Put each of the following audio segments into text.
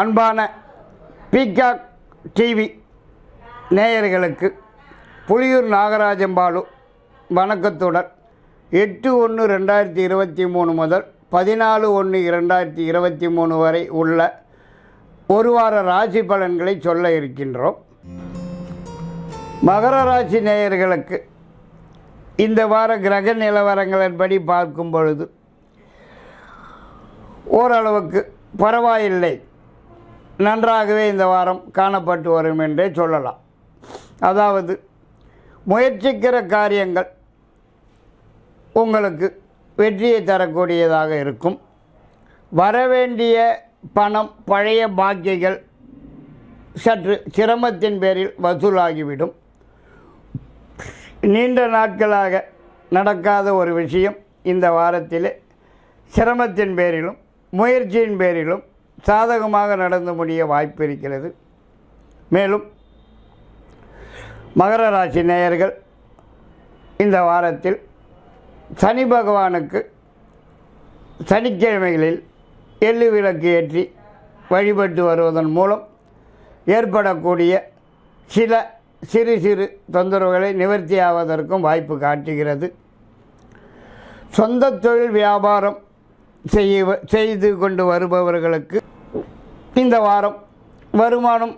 அன்பான peacock TV நேயர்களுக்கு புலியூர் நாகராஜம்பாலு வணக்கத்துடன் எட்டு ஒன்று ரெண்டாயிரத்தி இருபத்தி மூணு முதல் பதினாலு ஒன்று இரண்டாயிரத்தி இருபத்தி மூணு வரை உள்ள ஒரு வார ராசி பலன்களை சொல்ல இருக்கின்றோம். மகர ராசி நேயர்களுக்கு இந்த வார கிரக நிலவரங்களின்படி பார்க்கும் பொழுது ஓரளவுக்கு பரவாயில்லை. நன்றாகவே இந்த வாரம் காணப்பட்டு வரும் என்றே சொல்லலாம். அதாவது முயற்சிக்கிற காரியங்கள் உங்களுக்கு வெற்றியை தரக்கூடியதாக இருக்கும். வரவேண்டிய பணம் பழைய பாக்கிகள் சற்று சிரமத்தின் பேரில் வசூலாகிவிடும். நீண்ட நாட்களாக நடக்காத ஒரு விஷயம் இந்த வாரத்தில் சிரமத்தின் பேரிலும் முயற்சியின் பேரிலும் சாதகமாக நடந்து முடிய வாய்ப்பு இருக்கிறது மேலும் மகர ராசி நேயர்கள் இந்த வாரத்தில் சனி பகவானுக்கு சனிக்கிழமைகளில் எள்ளு விளக்கு ஏற்றி வழிபட்டு வருவதன் மூலம் ஏற்படக்கூடிய சில சிறு சிறு தொந்தரவுகளை நிவர்த்தியாவதற்கும் வாய்ப்பு காட்டுகிறது. சொந்த தொழில் வியாபாரம் செய்ய செய்து கொண்டு வருபவர்களுக்கு இந்த வாரம் வருமானம்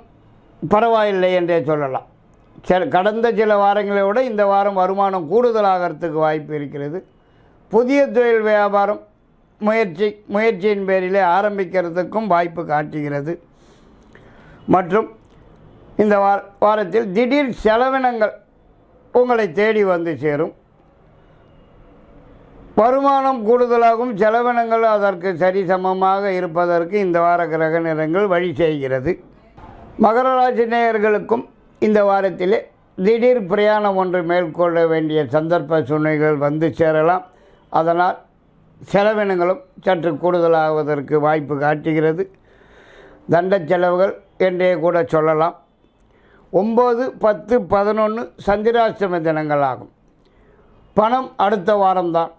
பரவாயில்லை என்றே சொல்லலாம். சில கடந்த சில வாரங்களை விட இந்த வாரம் வருமானம் கூடுதலாகிறதுக்கு வாய்ப்பு இருக்கிறது. புதிய தொழில் வியாபாரம் முயற்சி முயற்சியின் பேரிலே ஆரம்பிக்கிறதுக்கும் வாய்ப்பு காட்டுகிறது. மற்றும் இந்த வார வாரத்தில் திடீர் செலவினங்கள் உங்களை தேடி வந்து சேரும். வருமானம் கூடுதலாகும் செலவினங்கள் அதற்கு சரிசமமாக இருப்பதற்கு இந்த வார கிரக நிறங்கள் வழி செய்கிறது. மகர ராசி நேயர்களுக்கும் இந்த வாரத்திலே திடீர் பிரயாணம் ஒன்று மேற்கொள்ள வேண்டிய சந்தர்ப்ப சூழ்நிலைகள் வந்து சேரலாம். அதனால் செலவினங்களும் சற்று கூடுதலாவதற்கு வாய்ப்பு காட்டுகிறது. தண்ட செலவுகள் என்றே கூட சொல்லலாம். ஒம்பது பத்து பதினொன்று சந்திராஷ்டம தினங்கள் ஆகும் பணம் அடுத்த வாரம்தான்.